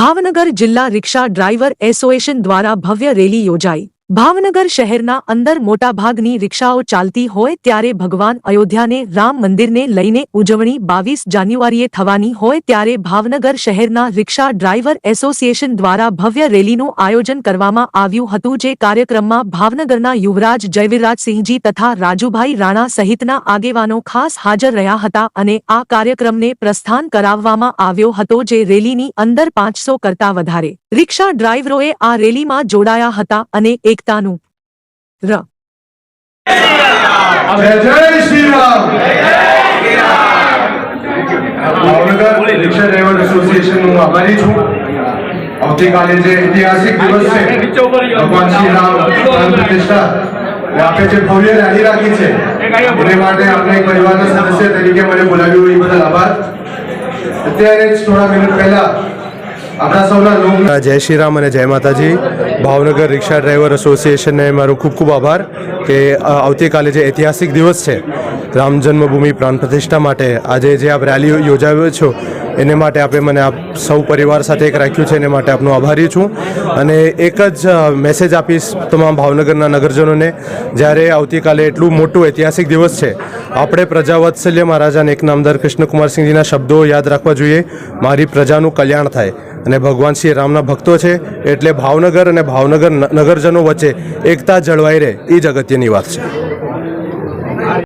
ભાવનગર જિલ્લા રિક્ષા driver association દ્વારા ભવ્ય રેલી યોજાઈ. ભાવનગર શહેરના અંદર મોટાભાગની રિક્ષાઓ ચાલતી હોય ત્યારે ભગવાન અયોધ્યાને રામ મંદિરને લઈને ઉજવણી બાવીસ જાન્યુઆરીએ થવાની હોય ત્યારે ભાવનગર શહેરના રિક્ષા ડ્રાઈવર એસોસિએશન દ્વારા ભવ્ય રેલીનું આયોજન કરવામાં આવ્યું હતું જે કાર્યક્રમમાં ભાવનગરના યુવરાજ જયવીરરાજસિંહજી તથા રાજુભાઈ રાણા સહિતના આગેવાનો ખાસ હાજર રહ્યા હતા અને આ કાર્યક્રમને પ્રસ્થાન કરાવવામાં આવ્યો હતો જે રેલીની અંદર પાંચસો કરતા વધારે રિક્ષા ડ્રાઈવરોએ આ રેલીમાં જોડાયા હતા અને એકતાનું ર. ભાવનગર રિક્ષા ડ્રાઈવર એસોસિએશન હું આભારી છું. આવતીકાલે જે ઐતિહાસિક દિવસ છે, ભગવાન શ્રી રામ પ્રતિષ્ઠા આપે જે ભવ્ય રેલી રાખી છે. એને માટે આપણે એક પરિવારના સદસ્ય તરીકે મને બોલાવ્યું એ બદલ આભાર. અત્યારે જ થોડા મિનિટ પહેલા જય શ્રી રામ અને જય માતાજી. ભાવનગર રિક્ષા ડ્રાઈવર એસોસિએશનને મારો ખૂબ ખૂબ આભાર કે આવતીકાલે જે ઐતિહાસિક દિવસ છે, રામ જન્મભૂમિ પ્રાણ પ્રતિષ્ઠા માટે આજે જે આપ રેલી યોજાવ્યો છો, એને માટે આપે મને આપ સૌ પરિવાર સાથે એક રાખ્યું છે, એને માટે આપનો આભારી છું. અને એક જ મેસેજ આપીશ તમામ ભાવનગરના નગરજનોને, જ્યારે આવતીકાલે એટલું મોટું ઐતિહાસિક દિવસ છે, આપણે પ્રજાવત્સલ્ય મહારાજાને એક નામદાર કૃષ્ણકુમારસિંહજીના શબ્દો યાદ રાખવા જોઈએ. મારી પ્રજાનું કલ્યાણ થાય. અને ભગવાન શ્રી રામના ભક્તો છે, એટલે ભાવનગર અને ભાવનગર નગરજનો વચ્ચે એકતા જળવાઈ રહે, એ જ અગત્યની વાત છે.